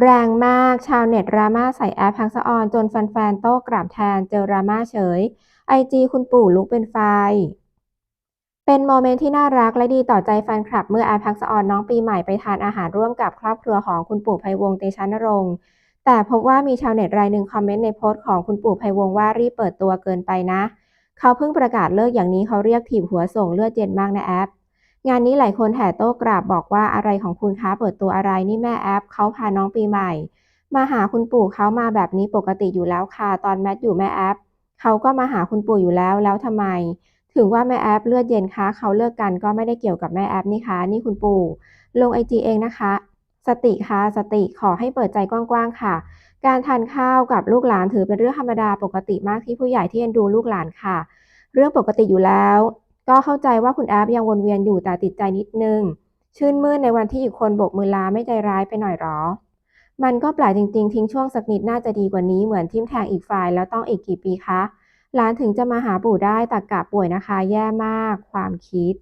แรงมากชาวเน็ตดราม่าใส่แอปทักษะออนจนแฟนๆโต้กลับแทนเจอดราม่าเฉยไอจีคุณปู่ลุกเป็นไฟ เป็นโมเมนต์ที่น่ารักและดีต่อใจแฟนคลับ เมื่อแอปทักษะออนน้องปีใหม่ไปทานอาหารร่วมกับครอบครัวของคุณปู่ไพวงศ์เตชะนรงค์แต่พบว่ามีชาวเน็ตรายหนึ่งคอมเมนต์ในโพสต์ของคุณปู่ไพวงศ์ว่ารีบเปิดตัวเกินไปนะ เขาเพิ่งประกาศเลิกอย่างนี้เขาเรียกถีบหัวส่งเลือดเย็นมากนะแอป งานนี้หลายคนแห่โต้กราบบอกว่าอะไรของคุณคะเปิดตัวอะไรนี่แม่แอปเขาพาน้องปีใหม่ มาหาคุณปู่เขามาแบบนี้ปกติอยู่แล้วค่ะตอนแมทอยู่แม่แอปเขาก็มาหาคุณปู่อยู่แล้วแล้วทำไม ถึงว่าแม่แอปเลือดเย็นคะเขาเลิกกันก็ไม่ได้เกี่ยวกับแม่แอปนี่คะนี่คุณปู่ลงไอจีเองนะคะ สติค่ะสติขอให้เปิดใจกว้างๆค่ะ การทานข้าวกับลูกหลานถือเป็นเรื่องธรรมดาปกติมากที่ผู้ใหญ่ที่เอ็นดูลูกหลานค่ะ เรื่องปกติอยู่แล้ว ก็เข้าใจว่าคุณแอฟยังวนเวียนอยู่แต่ติดใจนิดนึง ชื่นมื่นในวันที่อีกคนโบกมือลาไม่ใจร้ายไปหน่อยหรอ มันก็แปลกจริง ๆ ทิ้งช่วงสักนิดน่าจะดีกว่านี้เหมือนทิมแทงอีกฝ่ายแล้วต้องอีกกี่ปีคะหลานถึงจะมาหาปู่ได้แต่กลับป่วยนะคะแย่มากความคิด